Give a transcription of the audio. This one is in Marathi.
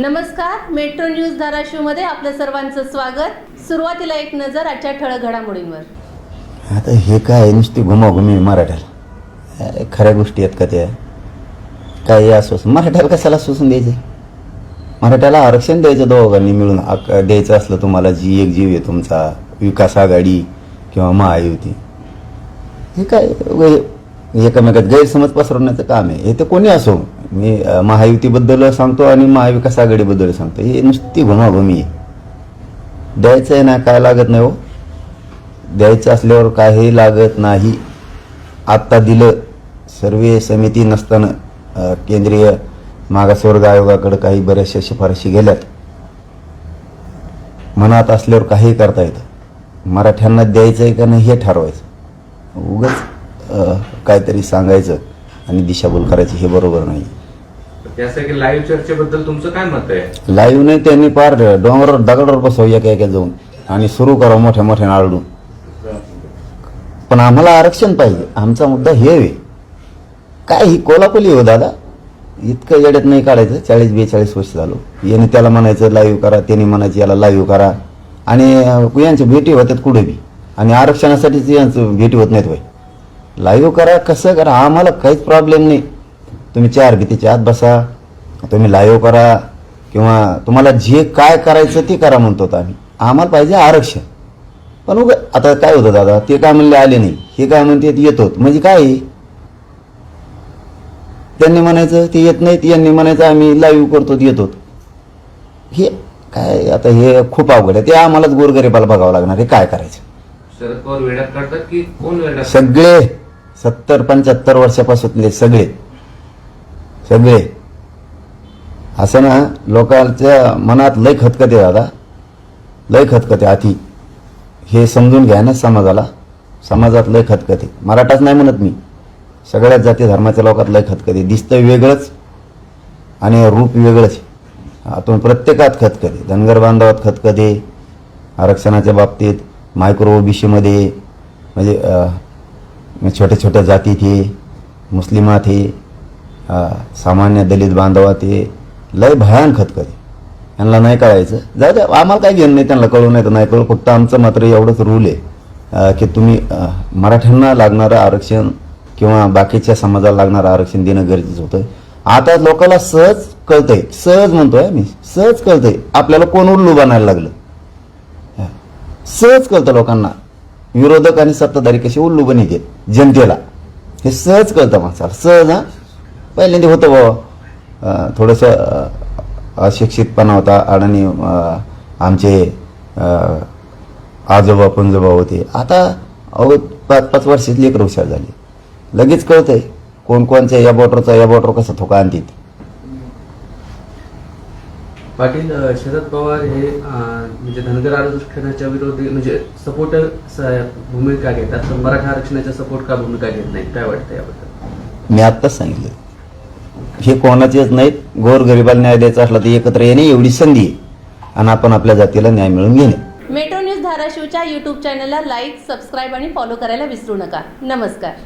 नमस्कार मेट्रो न्यूज धाराशिवमध्ये आपलं सर्वांचं स्वागत. सुरुवातीला एक नजर आजच्या ठळक घडामोडींवर. आता हे काय नुसती घुमाघुमी मराठ्याला. अरे खऱ्या गोष्टी आहेत का त्या? काय आश्वासन मराठ्याला कशाला सोसून द्यायचे? मराठ्याला आरक्षण द्यायचं दोघांनी मिळून. द्यायचं असलं तुम्हाला जी एक जीव आहे तुमचा विकास आघाडी किंवा महायुती. हे काय एकमेकात गैरसमज पसरवण्याचं काम आहे. हे तर कोणी असो. मी महायुतीबद्दल सांगतो आणि महाविकास आघाडीबद्दल सांगतो. हे नुसती घुमाघुमी आहे. द्यायचं आहे ना काय लागत नाही हो. द्यायचं असल्यावर काही लागत नाही. आत्ता दिलं सर्वे समिती नसताना केंद्रीय मागासवर्ग आयोगाकडे काही बऱ्याचशा शिफारशी गेल्यात. मनात असल्यावर काही करता येतं. मराठ्यांना द्यायचं आहे का नाही हे ठरवायचं. उगाच काहीतरी सांगायचं आणि दिशाभूल करायची हे बरोबर नाही. त्यासाठी लाईव्ह चर्चेबद्दल तुमचं काय मत आहे? लाईव्ह नाही त्यांनी पार डोंगरावर दगडावर बसव एका एका जाऊन आणि सुरू करा मोठ्या मोठ्या आरडून पण आम्हाला आरक्षण पाहिजे. आमचा मुद्दा हे आहे. काय ही कोल्हापुली हो दादा? इतकं येड्यात नाही काढायचं. चाळीस बेचाळीस वर्ष झालो. याने त्याला म्हणायचं लाईव्ह करा. त्याने म्हणायचं याला लाईव्ह करा. आणि अं, यांच्या भेटी होतात कुठे बी. आणि आरक्षणासाठीच यांचं भेटी होत नाहीत वय लाईव्ह करा कसं करा? आम्हाला काहीच प्रॉब्लेम नाही. तुम्ही चार भीतीच्या आत बसा. तुम्ही लाईव्ह करा किंवा तुम्हाला जे काय करायचं ते करा म्हणतो आम्ही. आम्हाला पाहिजे आरक्षण. पण उग आता काय होतं दादा ते काय म्हणले आले नाही. हे काय म्हणते येतो म्हणजे काय? त्यांनी म्हणायचं ते येत नाहीत. यांनी म्हणायचं आम्ही लाईव्ह करतो येतो हे काय आता हे खूप अवघड आहे. ते आम्हालाच गोरगरीबाला बघावं लागणार हे काय करायचं? शरद पवार वेड्यात काढतात की कोण वेड्यात सगळे सत्तर पंच्याहत्तर वर्षापासूनले सगळे. सगळे. असं ना लोकांच्या मनात लय खतखते दादा. लय खतखते आधी हे समजून घ्या ना समाजाला. समाजात लय खतखते. मराठाच नाही म्हणत मी. सगळ्याच जाती धर्माच्या लोकात लय खतखते. दिसतं वेगळंच आणि रूप वेगळंच. आतून प्रत्येकात खतखते. धनगर बांधवात खतखते. आरक्षणाच्या बाबतीत मायक्रो ओबीसीमध्ये म्हणजे छोट्या छोट्या जातीत हे मुस्लिमात हे सामान्य दलित बांधवात हे लय भयान खतखते यांना नाही कळायचं जाऊ द्या आम्हाला काय घेणं नाही त्यांना कळू नाही तर नाही कळू फक्त आमचं मात्र एवढंच रूल आहे की तुम्ही मराठ्यांना लागणारं आरक्षण किंवा बाकीच्या समाजाला लागणारं आरक्षण देणं गरजेचं होतं आता लोकांना सहज कळतंय सहज म्हणतोय मी सहज कळतंय आपल्याला कोण उल्लू बनायला लागलं सहज कळतं लोकांना विरोधक आणि सत्ताधारी कसे उल्लू बनी जनतेला हे सहज कळतं माणसाला सहज हा पहिल्यांदा होतं बाबा थोडंसं अशिक्षितपणा होता आणि अं, आमचे आजोबा पंजोबा होते. आता अहो पाच पाच वर्षात लेकर हुशार झाले. लगेच कळतंय कोण कोणच्या या बॉटरचा या बॉटर कसा थोका आणतात पाटील शरद पवार हे म्हणजे धनगर आरक्षणाच्या विरोधी म्हणजे सपोर्टर भूमिका घेतात मराठा आरक्षणाच्या सपोर्ट का भूमिका घेत नाही काय वाटतं याबद्दल? मी आत्ताच सांगितलं. हे कोणाचेच नाहीत. गोरगरिबाला न्याय द्यायचा असला तर एकत्र येणे एवढी संधी आहे. आणि आपण आपल्या जातीला न्याय मिळवून घेणे. मेट्रो न्यूज धाराशिवच्या यूट्यूब चॅनलला लाईक सबस्क्राईब आणि फॉलो करायला विसरू नका. नमस्कार.